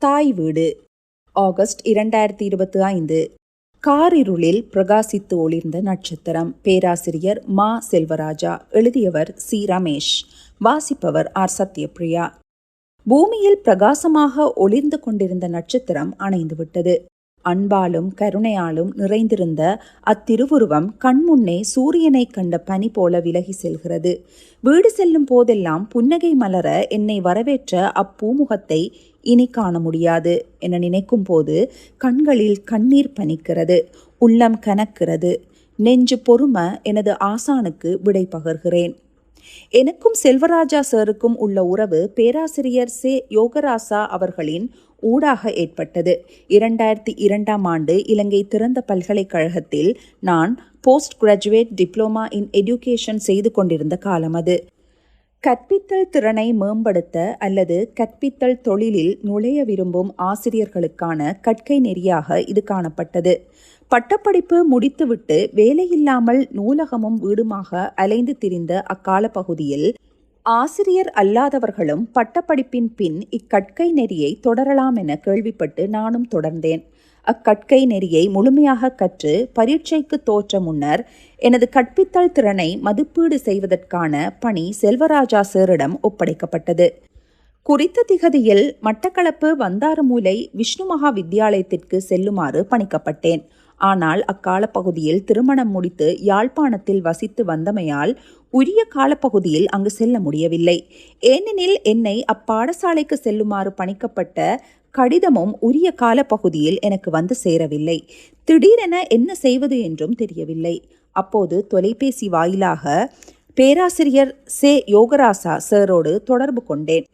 தாய் வீடு. ஆகஸ்ட் இரண்டாயிரத்தி இருபத்தி ஐந்து. காரிருளில் பிரகாசித்து ஒளிர்ந்த நட்சத்திரம். பேராசிரியர் மா செல்வராஜா. எழுதியவர் சி ரமேஷ். வாசிப்பவர் ஆர் சத்யபிரியா பூமியில் பிரகாசமாக ஒளிர்ந்து கொண்டிருந்த நட்சத்திரம் அணைந்துவிட்டது. அன்பாலும் கருணையாலும் நிறைந்திருந்த அத்திருவுருவம் கண்முன்னே சூரியனை கண்ட பனி போல விலகி செல்கிறது. வீடு செல்லும் போதெல்லாம் புன்னகை மலர என்னை வரவேற்ற அப்பூமுகத்தை இனி காண முடியாது என நினைக்கும் போது கண்களில் கண்ணீர் பனிக்கிறது உள்ளம் கனக்கிறது. நெஞ்சு பொறும எனது ஆசானுக்கு விடை பகர்கிறேன். எனக்கும் செல்வராஜா சாருக்கும் உள்ள உறவு பேராசிரியர் சே. யோகராசா அவர்களின் ஊடாக ஏற்பட்டது. இரண்டாயிரத்தி இரண்டாம் ஆண்டு இலங்கை திறந்த பல்கலைக்கழகத்தில் நான் post graduate diploma in education செய்து கொண்டிருந்த காலம் அது. கற்பித்தல் திறனை மேம்படுத்த அல்லது கற்பித்தல் தொழிலில் நுழைய விரும்பும் ஆசிரியர்களுக்கான கற்கை நெறியாக இது காணப்பட்டது. பட்டப்படிப்பு முடித்துவிட்டு வேலையில்லாமல் நூலகமும் வீடுமாக அலைந்து திரிந்த அக்கால பகுதியில் ஆசிரியர் அல்லாதவர்களும் பட்டப்படிப்பின் பின் இக்கற்கை நெறியை தொடரலாம் என கேள்விப்பட்டு நானும் தொடர்ந்தேன். அக்கற்கை நெறியை முழுமையாக கற்று பரீட்சைக்கு தோற்ற முன்னர் எனது கற்பித்தல் திறனை மதிப்பீடு செய்வதற்கான பணி செல்வராஜா சேரிடம் ஒப்படைக்கப்பட்டது. குறித்த திகதியில் மட்டக்களப்பு வந்தாறுமூலை விஷ்ணு மகா வித்தியாலயத்திற்கு செல்லுமாறு பணிக்கப்பட்டேன். ஆனால் அக்கால பகுதியில் திருமணம் முடித்து யாழ்ப்பாணத்தில் வசித்து வந்தமையால் உரிய காலப்பகுதியில் அங்கு செல்ல முடியவில்லை. ஏனெனில் என்னை அப்பாடசாலைக்கு செல்லுமாறு பணிக்கப்பட்ட கடிதமும் உரிய காலப்பகுதியில் எனக்கு வந்து சேரவில்லை. திடீரென என்ன செய்வது என்றும் தெரியவில்லை. அப்போது தொலைபேசி வாயிலாக பேராசிரியர் சே. யோகராசா சாரோடு தொடர்பு கொண்டேன்.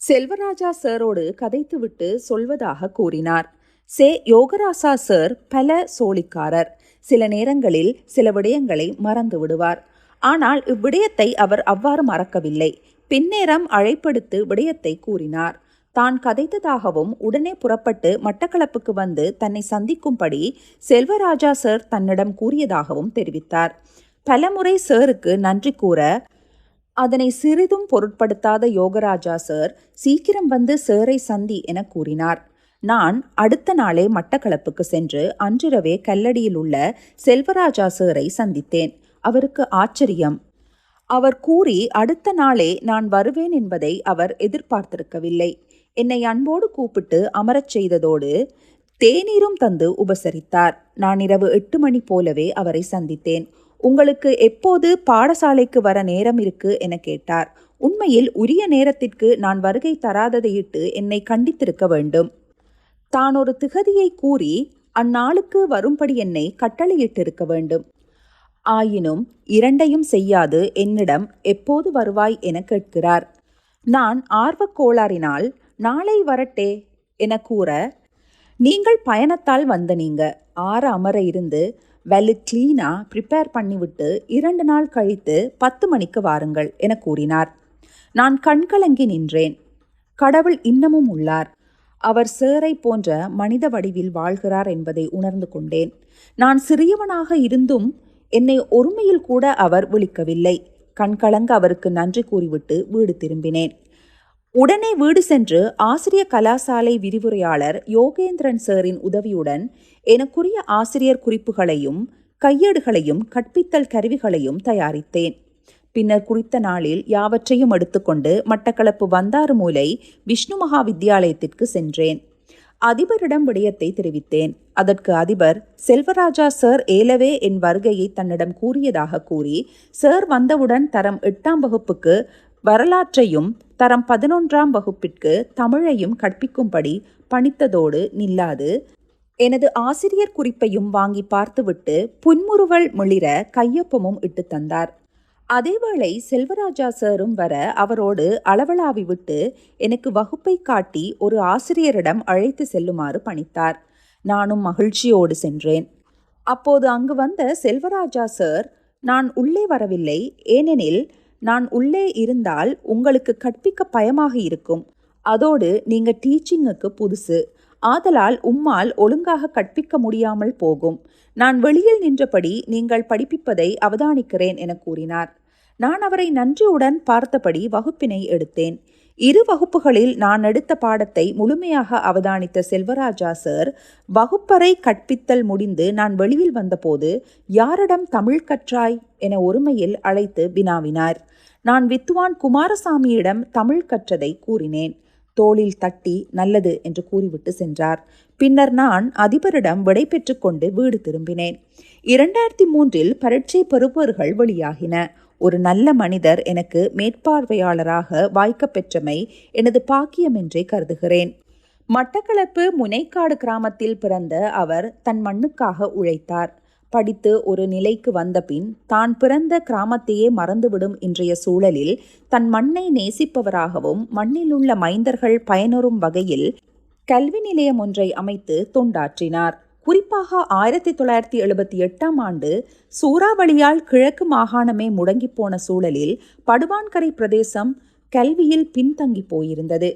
செல்வராஜா சாரோடு கதைத்துவிட்டு சொல்வதாக கூறினார். சே. யோகராசா சார் பல சோழிக்காரர். சில நேரங்களில் சில விடயங்களை மறந்து விடுவார். ஆனால் இவ்விடயத்தை அவர் அவ்வாறு மறக்கவில்லை. பின்னேரம் அழைப்படுத்து விடயத்தை கூறினார். தான் கதைத்ததாகவும் உடனே புறப்பட்டு மட்டக்களப்புக்கு வந்து தன்னை சந்திக்கும்படி செல்வராஜா சார் தன்னிடம் கூறியதாகவும் தெரிவித்தார். பலமுறை சாருக்கு நன்றி கூற அதனை சிறிதும் பொருட்படுத்தாத யோகராஜா சார் சீக்கிரம் வந்து சேரை சந்தி என கூறினார். நான் அடுத்த நாளே மட்டக்களப்புக்கு சென்று அன்றிரவே கல்லடியில் உள்ள செல்வராஜா சாரை சந்தித்தேன். அவருக்கு ஆச்சரியம். அவர் கூறி அடுத்த நாளே நான் வருவேன் என்பதை அவர் எதிர்பார்த்திருக்கவில்லை. என்னை அன்போடு கூப்பிட்டு அமரச் செய்ததோடு தேநீரும் தந்து உபசரித்தார். நான் இரவு எட்டு மணி போலவே அவரை சந்தித்தேன். உங்களுக்கு எப்போது பாடசாலைக்கு வர நேரம் இருக்கு? என கேட்டார். உண்மையில் உரிய நேரத்திற்கு நான் வருகை தராததையிட்டு என்னை கண்டித்திருக்க வேண்டும். தான் ஒரு திகதியை கூறி அந்நாளுக்கு வரும்படி என்னை கட்டளையிட்டிருக்க வேண்டும். ஆயினும் இரண்டையும் செய்யாது. என்னிடம் எப்போது வருவாய்? என கேட்கிறார். நான் ஆர்வக் கோளாறினால் நாளை வரட்டே என கூற நீங்கள் பயணத்தால் வந்த நீங்க ஆற அமர இருந்து வெலு கிளீனாக ப்ரிப்பேர் பண்ணிவிட்டு இரண்டு நாள் கழித்து பத்து மணிக்கு வாருங்கள் என கூறினார். நான் கண்கலங்கி நின்றேன். கடவுள் இன்னமும் உள்ளார். அவர் சேரை போன்ற மனித வடிவில் வாழ்கிறார் என்பதை உணர்ந்து கொண்டேன். நான் சிறியவனாக இருந்தும் என்னை ஒருமையில் கூட அவர் விழிக்கவில்லை. கண்கலங்க அவருக்கு நன்றி கூறிவிட்டு வீடு திரும்பினேன். உடனே வீடு சென்று ஆசிரிய கலாசாலை விரிவுரையாளர் யோகேந்திரன் சாரின் உதவியுடன் எனக்குரிய ஆசிரியர் குறிப்புகளையும் கையேடுகளையும் கற்பித்தல் கருவிகளையும் தயாரித்தேன். பின்னர் குறித்த நாளில் யாவற்றையும் எடுத்துக்கொண்டு மட்டக்களப்பு வந்தாறு மூலை விஷ்ணு மகா வித்தியாலயத்திற்கு சென்றேன். அதிபரிடம் விடயத்தை தெரிவித்தேன். அதற்கு அதிபர் செல்வராஜா சார் ஏலவே என் வருகையை தன்னிடம் கூறியதாக கூறி சார் வந்தவுடன் தரம் எட்டாம் வகுப்புக்கு வரலாற்றையும் தரம் பதினொன்றாம் வகுப்பிற்கு தமிழையும் கற்பிக்கும்படி பணித்ததோடு நில்லாது. எனது ஆசிரியர் குறிப்பையும் வாங்கி பார்த்துவிட்டு புன்முறுவல் மிளிர கையொப்பமும் இட்டு தந்தார். அதேவேளை செல்வராஜா சாரும் வர அவரோடு அளவலாவி விட்டு எனக்கு வகுப்பை காட்டி ஒரு ஆசிரியரிடம் அழைத்து செல்லுமாறு பணித்தார். நானும் மகிழ்ச்சியோடு சென்றேன். அப்போது அங்கு வந்த செல்வராஜா சார் நான் உள்ளே வரவில்லை. ஏனெனில் நான் உள்ளே இருந்தால் உங்களுக்கு கற்பிக்க பயமாக இருக்கும். அதோடு நீங்க டீச்சிங்குக்கு புதுசு. ஆதலால் உம்மால் ஒழுங்காக கற்பிக்க முடியாமல் போகும். நான் வெளியில் நின்றபடி நீங்கள் படிப்பிப்பதை அவதானிக்கிறேன் என கூறினார். நான் அவரை நன்றியுடன் பார்த்தபடி வகுப்பினை எடுத்தேன். இரு வகுப்புகளில் நான் எடுத்த பாடத்தை முழுமையாக அவதானித்த செல்வராஜா சார் வகுப்பறை கற்பித்தல் முடிந்து நான் வெளியில் வந்தபோது யாரிடம் தமிழ் கற்றாய்? என ஒருமையில் அழைத்து வினாவினார். நான் வித்துவான் குமாரசாமியிடம் தமிழ் கற்றதை கூறினேன். தோளில் தட்டி நல்லது என்று கூறிவிட்டு சென்றார். பின்னர் நான் அதிபரிடம் விடை பெற்றுக்கொண்டு வீடு திரும்பினேன். இரண்டாயிரத்தி மூன்றில் பரீட்சை பெறுபவர்கள் வெளியாகின. ஒரு நல்ல மனிதர் எனக்கு மேற்பார்வையாளராக வாய்க்கப்பெற்றமை எனது பாக்கியம் என்றே கருதுகிறேன். மட்டக்களப்பு முனைக்காடு கிராமத்தில் பிறந்த அவர் தன் மண்ணுக்காக உழைத்தார். படித்து ஒரு நிலைக்கு வந்தபின் தான் பிறந்த கிராமத்தையே மறந்துவிடும் இன்றைய சூழலில் தன் மண்ணை நேசிப்பவராகவும் மண்ணிலுள்ள மைந்தர்கள் பயனரும் வகையில் கல்வி நிலையம் ஒன்றை அமைத்து தொண்டாற்றினார். குறிப்பாக ஆயிரத்தி தொள்ளாயிரத்தி எழுபத்தி எட்டாம் ஆண்டு சூறாவளியால் கிழக்கு மாகாணமே முடங்கி போன சூழலில் படுவான்கரை பிரதேசம் கல்வியில் பின்தங்கி போயிருந்தது.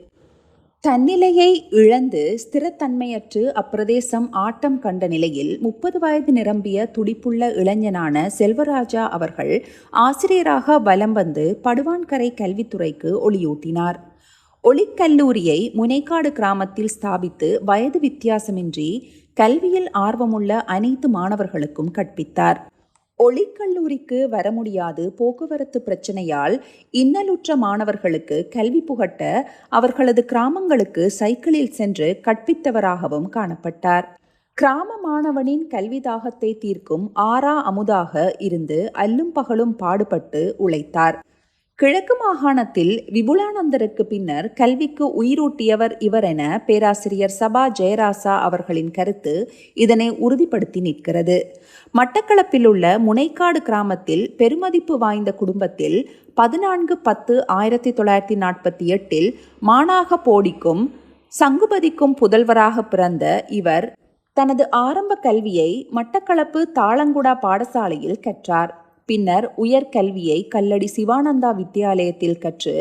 தன்னிலையை இழந்து ஸ்திரத்தன்மையற்று அப்பிரதேசம் ஆட்டம் கண்ட நிலையில் முப்பது வயது நிரம்பிய துடிப்புள்ள இளைஞனான செல்வராஜா அவர்கள் ஆசிரியராக வலம் வந்து படுவான்கரை கல்வித்துறைக்கு ஒளியூட்டினார். ஒளிக்கல்லூரியை முனைக்காடு கிராமத்தில் ஸ்தாபித்து வயது வித்தியாசமின்றி கல்வியில் ஆர்வமுள்ள அனைத்து மாணவர்களுக்கும் கற்பித்தார். ஒளிக்கல்லூரிக்கு வர முடியாது போக்குவரத்து பிரச்சனையால் இன்னலுற்ற மாணவர்களுக்கு கல்வி புகட்ட அவர்களது கிராமங்களுக்கு சைக்கிளில் சென்று கற்பித்தவராகவும் காணப்பட்டார். கிராம மாணவனின் கல்வி தாகத்தை தீர்க்கும் ஆறா அமுதாக இருந்து அல்லும் பகலும் பாடுபட்டு உழைத்தார். கிழக்கு மாகாணத்தில் விபுலானந்தருக்கு பின்னர் கல்விக்கு உயிரூட்டியவர் இவர் என பேராசிரியர் சபா ஜெயராசா அவர்களின் கருத்து இதனை உறுதிப்படுத்தி நிற்கிறது. மட்டக்களப்பில் உள்ள முனைக்காடு கிராமத்தில் பெருமதிப்பு வாய்ந்த குடும்பத்தில் பதினான்கு பத்து ஆயிரத்தி தொள்ளாயிரத்தி நாற்பத்தி எட்டில் மானாக போடிக்கும் சங்குபதிக்கும் புதல்வராக பிறந்த இவர் தனது ஆரம்ப கல்வியை மட்டக்களப்பு தாளங்குடா பாடசாலையில் கற்றார். பின்னர் உயர்கல்வியை கல்லடி சிவானந்தா வித்தியாலயத்தில் கற்று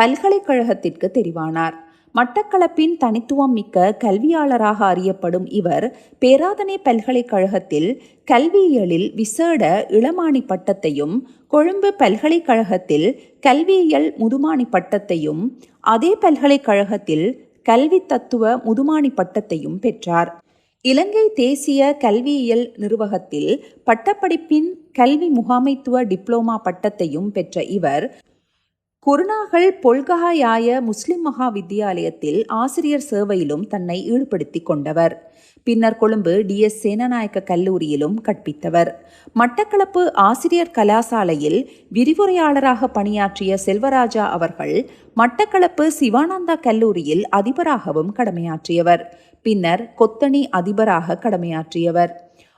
பல்கலைக்கழகத்திற்கு தெரிவானார். மட்டக்களப்பின் தனித்துவம் மிக்க கல்வியாளராக அறியப்படும் இவர் பேராதனை பல்கலைக்கழகத்தில் கல்வியியலில் விசேட இளமானி பட்டத்தையும் கொழும்பு பல்கலைக்கழகத்தில் கல்வியியல் முதுமானி பட்டத்தையும் அதே பல்கலைக்கழகத்தில் கல்வி தத்துவ முதுமானி பட்டத்தையும் பெற்றார். இலங்கை தேசிய கல்வியியல் நிறுவகத்தில் பட்டப்படிப்பின் கல்வி முகாமைத்துவ டிப்ளோமா பட்டத்தையும் பெற்ற இவர் குருநாகல் பொல்கஹாயாய முஸ்லிம் மகா வித்தியாலயத்தில் ஆசிரியர் சேவையிலும் தன்னை ஈடுபடுத்தி கொண்டவர். பின்னர் கொழும்பு டிஎஸ் சேனநாயக்க கல்லூரியிலும் கற்பித்தவர். மட்டக்களப்பு ஆசிரியர் கலாசாலையில் விரிவுரையாளராக பணியாற்றிய செல்வராஜா அவர்கள் மட்டக்களப்பு சிவானந்தா கல்லூரியில் அதிபராகவும் கடமையாற்றியவர். பின்னர் கொத்தணி அதிபராக கடமையாற்றியவர்.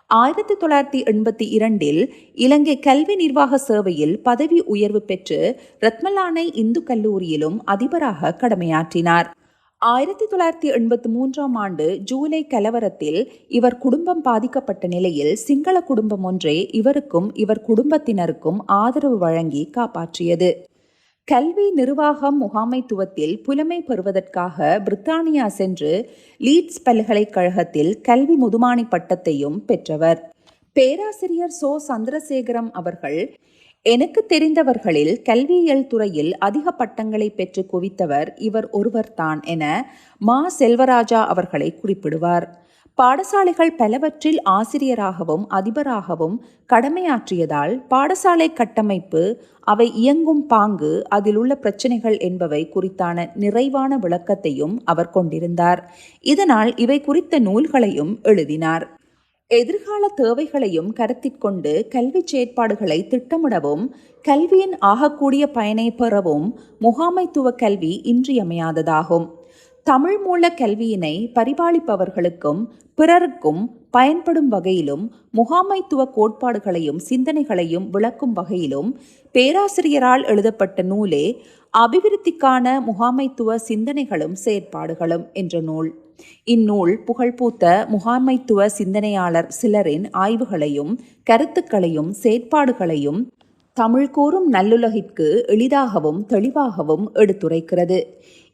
ஆயிரத்தி தொள்ளாயிரத்தி எண்பத்தி இரண்டில் இலங்கை கல்வி நிர்வாக சேவையில் பதவி உயர்வு பெற்று ரத்மலானை இந்து கல்லூரியிலும் அதிபராக கடமையாற்றினார். ஆயிரத்தி தொள்ளாயிரத்தி எண்பத்தி மூன்றாம் ஆண்டு ஜூலை கலவரத்தில் இவர் குடும்பம் பாதிக்கப்பட்ட நிலையில் சிங்கள குடும்பம் ஒன்றே இவருக்கும் இவர் குடும்பத்தினருக்கும் ஆதரவு வழங்கி காப்பாற்றியது. கல்வி நிர்வாகம் முகாமைத்துவத்தில் புலமை பெறுவதற்காக பிரித்தானியா சென்று லீட்ஸ் பல்கலைக்கழகத்தில் கல்வி முதுமானி பட்டத்தையும் பெற்றவர். பேராசிரியர் சோ. சந்திரசேகரம் அவர்கள் எனக்கு தெரிந்தவர்களில் கல்வியியல் துறையில் அதிக பட்டங்களை பெற்று குவித்தவர் இவர் ஒருவர்தான் என மா. செல்வராஜா அவர்களை குறிப்பிடுவார். பாடசாலைகள் பலவற்றில் ஆசிரியராகவும் அதிபராகவும் கடமையாற்றியதால் பாடசாலை கட்டமைப்பு அவை இயங்கும் பாங்கு அதில் உள்ள பிரச்சனைகள் என்பவை குறித்தான நிறைவான விளக்கத்தையும் அவர் கொண்டிருந்தார். இதனால் இவை குறித்த நூல்களையும் எழுதினார். எதிர்கால தேவைகளையும் கருத்திற்கொண்டு கல்வி செயற்பாடுகளை திட்டமிடவும் கல்வியின் ஆகக்கூடிய பயனை பெறவும் முகாமைத்துவ கல்வி இன்றியமையாததாகும். தமிழ் மூல கல்வியினை பரிபாலிப்பவர்களுக்கும் பிறருக்கும் பயன்படும் வகையிலும் முகாமைத்துவ கோட்பாடுகளையும் சிந்தனைகளையும் விளக்கும் வகையிலும் பேராசிரியரால் எழுதப்பட்ட நூலே அபிவிருத்திக்கான முகாமைத்துவ சிந்தனைகளும் செயற்பாடுகளும் என்ற நூல். இந்நூல் புகழ்பூத்த முகாமைத்துவ சிந்தனையாளர் சிலரின் ஆய்வுகளையும் கருத்துக்களையும் செயற்பாடுகளையும் தமிழ் கூறும் நல்லுலகிற்கு எளிதாகவும் தெளிவாகவும் எடுத்துரைக்கிறது.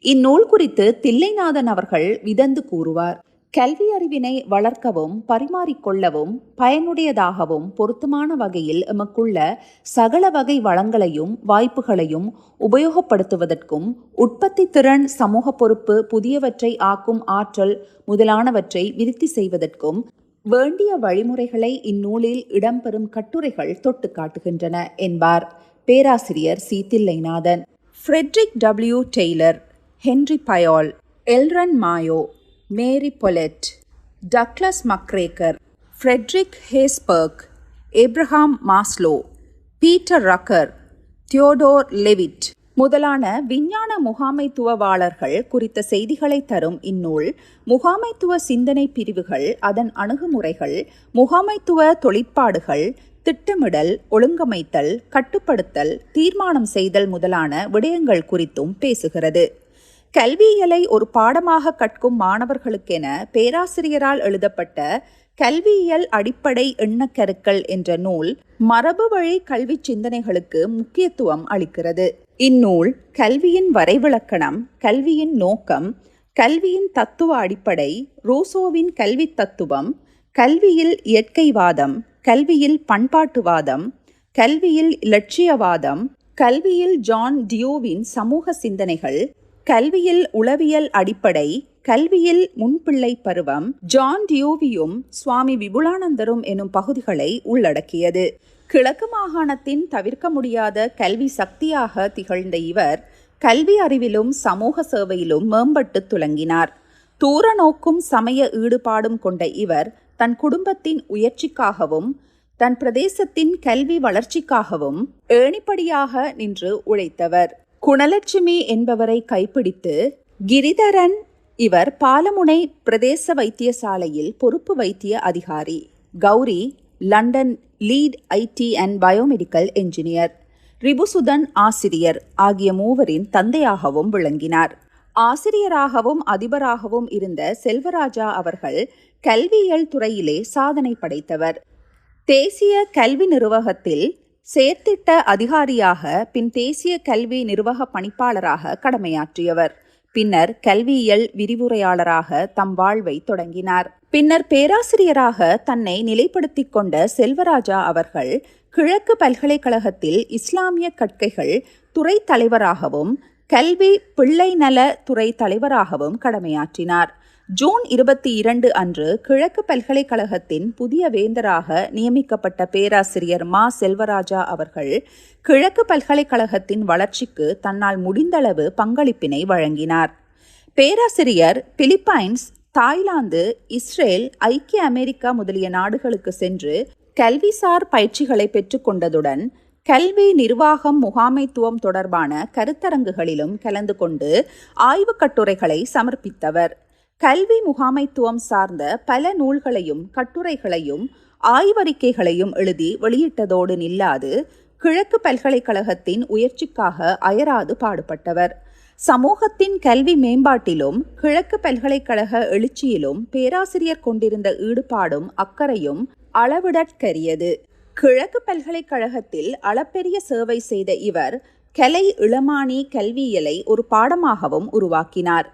இந்நூல் குறித்து தில்லைநாதன் அவர்கள் விதந்து கூறுவார். கல்வி அறிவினை வளர்க்கவும் பரிமாறிக்கொள்ளவும் பயனுடையதாகவும் பொருத்தமான வகையில் எமக்குள்ள சகல வகை வளங்களையும் வாய்ப்புகளையும் உபயோகப்படுத்துவதற்கும் உற்பத்தி திறன் சமூக பொறுப்பு புதியவற்றை ஆக்கும் ஆற்றல் முதலானவற்றை விருத்தி செய்வதற்கும் வேண்டிய வழிமுறைகளை இந்நூலில் இடம்பெறும் கட்டுரைகள் தொட்டு காட்டுகின்றன என்பார் பேராசிரியர் C. Thillainathan. Frederick W Taylor. Henry Fayol Elton Mayo Mary Follett Douglas McGregor Frederick Herzberg Abraham Maslow Peter Drucker Theodore Levitt முதலான விஞ்ஞான முகாமைத்துவவாளர்கள் குறித்த செய்திகளை தரும் இந்நூல் முகாமைத்துவ சிந்தனை பிரிவுகள் அதன் அணுகுமுறைகள் முகாமைத்துவ தொழிற்பாடுகள் திட்டமிடல் ஒழுங்கமைத்தல் கட்டுப்படுத்தல் தீர்மானம் செய்தல் முதலான விடயங்கள் குறித்தும் பேசுகிறது. கல்வியியலை ஒரு பாடமாக கற்கும் மாணவர்களுக்கென பேராசிரியரால் எழுதப்பட்ட கல்வியியல் அடிப்படை எண்ணக்கருக்கள் என்ற நூல் மரபு வழி கல்வி சிந்தனைகளுக்கு முக்கியத்துவம் அளிக்கிறது. இந்நூல் கல்வியின் வரைவிலக்கணம் கல்வியின் நோக்கம் கல்வியின் தத்துவ அடிப்படை ரூசோவின் கல்வி தத்துவம் கல்வியில் இயற்கைவாதம் கல்வியில் பண்பாட்டுவாதம் கல்வியில் இலட்சியவாதம் கல்வியில் ஜான் டியோவின் சமூக சிந்தனைகள் கல்வியில் உளவியல் அடிப்படை கல்வியில் முன்பிள்ளை பருவம் ஜான் டியோவியும் சுவாமி விபுலானந்தரும் எனும் பகுதிகளை உள்ளடக்கியது. கிழக்கு மாகாணத்தின் தவிர்க்க முடியாத கல்வி சக்தியாக திகழ்ந்த இவர் கல்வி அறிவிலும் சமூக சேவையிலும் மேம்பட்டு துலங்கினார். தூர நோக்கும் சமய ஈடுபாடும் கொண்ட இவர் தன் குடும்பத்தின் உயர்ச்சிக்காகவும் தன் பிரதேசத்தின் கல்வி வளர்ச்சிக்காகவும் ஏணிப்படியாக நின்று உழைத்தவர். குணலட்சுமி என்பவரை கைப்பிடித்து கிரிதரன் இவர் பாலமுனை பிரதேச வைத்தியசாலையில் பொறுப்பு வைத்திய அதிகாரி. Gowri London lead IT and biomedical engineer. Ripusudhan ஆசிரியர் ஆகிய மூவரின் தந்தையாகவும் விளங்கினார். ஆசிரியராகவும் அதிபராகவும் இருந்த செல்வராஜா அவர்கள் கல்வியியல் துறையிலே சாதனை படைத்தவர். தேசிய கல்வி நிர்வாகத்தில் செயற்திட்ட அதிகாரியாக பின் தேசிய கல்வி நிர்வாக பணிப்பாளராக கடமையாற்றியவர். பின்னர் கல்வியியல் விரிவுரையாளராக தம் வாழ்வை தொடங்கினார். பின்னர் பேராசிரியராக தன்னை நிலைப்படுத்திக் கொண்ட செல்வராஜா அவர்கள் கிழக்கு பல்கலைக்கழகத்தில் இஸ்லாமிய கற்கைகள் துறை தலைவராகவும் கல்வி பிள்ளை நல துறை தலைவராகவும் கடமையாற்றினார். ஜூன் இருபத்தி இரண்டு அன்று கிழக்கு பல்கலைக்கழகத்தின் புதிய வேந்தராக நியமிக்கப்பட்ட பேராசிரியர் மா. செல்வராஜா அவர்கள் கிழக்கு பல்கலைக்கழகத்தின் வளர்ச்சிக்கு தன்னால் முடிந்தளவு பங்களிப்பினை வழங்கினார். பேராசிரியர் பிலிப்பைன்ஸ் தாய்லாந்து இஸ்ரேல் ஐக்கிய அமெரிக்கா முதலிய நாடுகளுக்கு சென்று கல்விசார் பயிற்சிகளை பெற்றுக்கொண்டதுடன் கல்வி நிர்வாகம் முகாமைத்துவம் தொடர்பான கருத்தரங்குகளிலும் கலந்து கொண்டு ஆய்வுக் கட்டுரைகளை சமர்ப்பித்தவர். கல்வி முகாமைத்துவம் சார்ந்த பல நூல்களையும் கட்டுரைகளையும் ஆய்வறிக்கைகளையும் எழுதி வெளியிட்டதோடு நில்லாது கிழக்கு பல்கலைக்கழகத்தின் உயர்ச்சிக்காக அயராது பாடுபட்டவர். சமூகத்தின் கல்வி மேம்பாட்டிலும் கிழக்கு பல்கலைக்கழக எழுச்சியிலும் பேராசிரியர் கொண்டிருந்த ஈடுபாடும் அக்கறையும் அளவிடற்கரியது. கிழக்கு பல்கலைக்கழகத்தில் அளப்பெரிய சேவை செய்த இவர் கலை இளமானி கல்வியலை ஒரு பாடமாகவும் உருவாக்கினார்.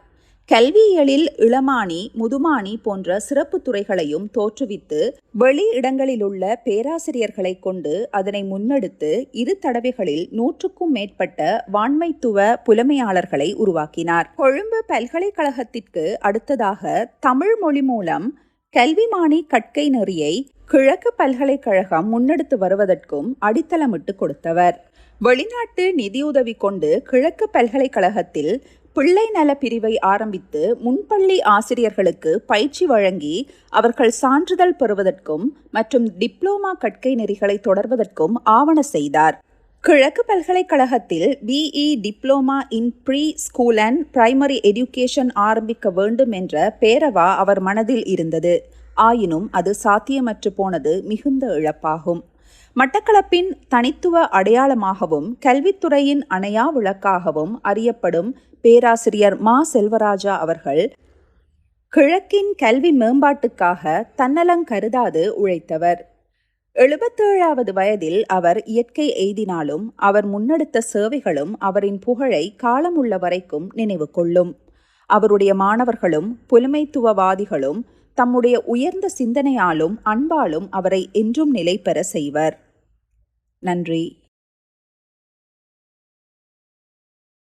கல்வியியலில் இளமானி முதுமானி போன்ற சிறப்பு துறைகளையும் தோற்றுவித்து வெளி இடங்களிலுள்ள பேராசிரியர்களை கொண்டு அதனை முன்னெடுத்து இரு தடவைகளில் நூற்றுக்கும் மேற்பட்ட வான்மைத்துவ புலமையாளர்களை உருவாக்கினார். கொழும்பு பல்கலைக்கழகத்திற்கு அடுத்ததாக தமிழ் மொழி மூலம் கல்விமானி கற்கை நெறியை கிழக்கு பல்கலைக்கழகம் முன்னெடுத்து வருவதற்கும் அடித்தளமிட்டு கொடுத்தவர். வெளிநாட்டு நிதியுதவி கொண்டு கிழக்கு பல்கலைக்கழகத்தில் பிள்ளை நல பிரிவை ஆரம்பித்து முன்பள்ளி ஆசிரியர்களுக்கு பயிற்சி வழங்கி அவர்கள் சான்றிதழ் பெறுவதற்கும் மற்றும் டிப்ளோமா கற்கை நெறிகளை தொடர்வதற்கும் ஆவண செய்தார். கிழக்கு பல்கலைக்கழகத்தில் PE diploma in pre school and primary education ஆரம்பிக்க வேண்டும் என்ற பேரவா அவர் மனதில் இருந்தது. ஆயினும் அது சாத்தியமற்று போனது மிகுந்த இழப்பாகும். மட்டக்களப்பின் தனித்துவ அடையாளமாகவும் கல்வித்துறையின் அணையா விளக்காகவும் அறியப்படும் பேராசிரியர் மா. செல்வராஜா அவர்கள் கிழக்கின் கல்வி மேம்பாட்டுக்காக தன்னலம் கருதாது உழைத்தவர். எழுபத்தேழாவது வயதில் அவர் இயற்கை எய்தினாலும் அவர் முன்னெடுத்த சேவைகளும் அவரின் புகழை காலமுள்ள வரைக்கும் நினைவு கொள்ளும். அவருடைய மாணவர்களும் புலமைத்துவவாதிகளும் தம்முடைய உயர்ந்த சிந்தனையாலும் அன்பாலும் அவரை என்றும் நிலை பெற செய்வர். நன்றி.